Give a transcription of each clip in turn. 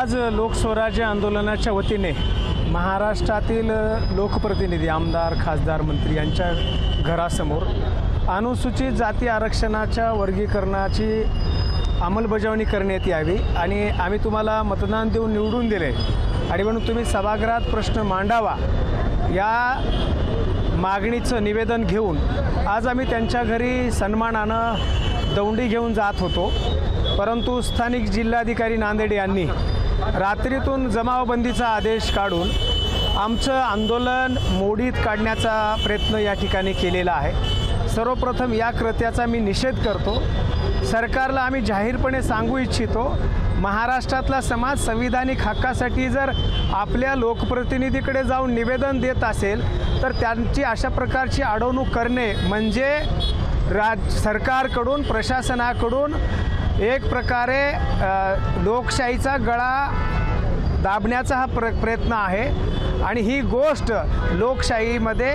आज लोकस्वराज्य आंदोलनाच्या वतीने महाराष्ट्रातील लोकप्रतिनिधी आमदार खासदार मंत्री यांच्या घरासमोर अनुसूचित जाती आरक्षणाच्या वर्गीकरणाची अंमलबजावणी करण्यात यावी आणि आम्ही तुम्हाला मतदान देऊन निवडून दिले. आणि म्हणून तुम्ही सभागृहात प्रश्न मांडावा या मागणीचं निवेदन घेऊन आज आम्ही त्यांच्या घरी सन्मानानं दौंडी घेऊन जात होतो. परंतु स्थानिक जिल्हाधिकारी नांदेड यांनी रात्रीतून जमावबंदीचा आदेश काढून आमचं आंदोलन मोडीत काढण्याचा प्रयत्न या ठिकाणी केलेला आहे. सर्वप्रथम या कृत्याचा मी निषेध करतो. सरकारला आम्ही जाहीरपणे सांगू इच्छितो महाराष्ट्रातला समाज संविधानिक हक्कासाठी जर आपल्या लोकप्रतिनिधीकडे जाऊन निवेदन देत असेल तर त्यांची अशा प्रकारची अडवणूक करणे म्हणजे राज सरकारकडून प्रशासनाकडून एक प्रकारे लोकशाहीचा गळा दाबण्याचा हा प्र प्रयत्न आहे. आणि ही गोष्ट लोकशाहीमध्ये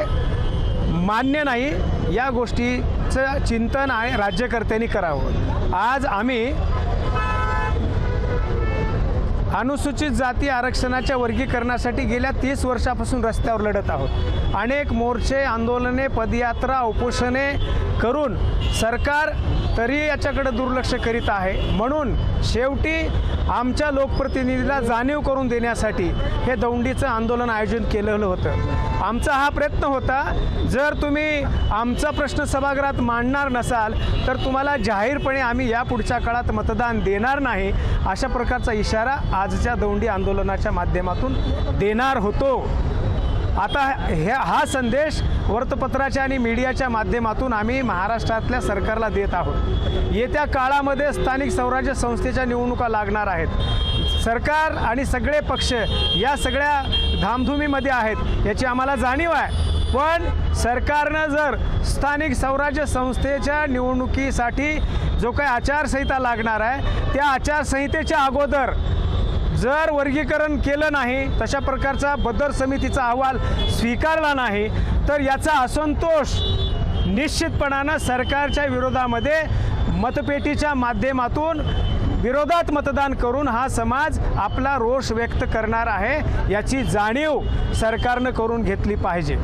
मान्य नाही. या गोष्टीचं चिंतन आहे राज्यकर्त्यांनी करावं. आज आम्ही अनुसूचित जाती आरक्षणाच्या वर्गीकरणासाठी गेल्या तीस वर्षापासून रस्त्यावर लढत आहोत. अनेक मोर्चे आंदोलने पदयात्रा उपोषणे करून सरकार तरी याच्याकडे दुर्लक्ष करीत आहे. म्हणून शेवटी आमच्या लोकप्रतिनिधीला जाणीव करून देण्यासाठी हे दौंडीचं आंदोलन आयोजन केलेलं होतं. आमचा हा प्रयत्न होता जर तुम्ही आमचा प्रश्न सभागृहात मांडणार नसाल तर तुम्हाला जाहीरपणे आम्ही या पुढच्या काळात मतदान देणार नाही अशा प्रकारचा इशारा आजच्या दौंडी आंदोलनाच्या माध्यमातून देणार होतो. आता हे हा संदेश वृत्तपत्राच्या आणि मीडियाच्या माध्यमातून आम्ही महाराष्ट्रातल्या सरकारला देत आहोत. येत्या काळामध्ये स्थानिक स्वराज्य संस्थेच्या निवडणुका लागणार आहेत. सरकार आणि सगळे पक्ष या सगळ्या धामधुमीमध्ये आहेत याची आम्हाला जाणीव आहे. पण सरकारनं जर स्थानिक स्वराज्य संस्थेच्या निवडणुकीसाठी जो काही आचारसंहिता लागणार आहे त्या आचारसंहितेच्या अगोदर जर वर्गीकरण केलं नाही तशा प्रकारचा बदर समितीचा अहवाल स्वीकारला नाही तर याचा असंतोष निश्चितपणानं सरकारच्या विरोधामध्ये मतपेटीच्या माध्यमातून विरोधात मतदान करून हा समाज आपला रोष व्यक्त करणार आहे याची जाणीव सरकारनं करून घेतली पाहिजे.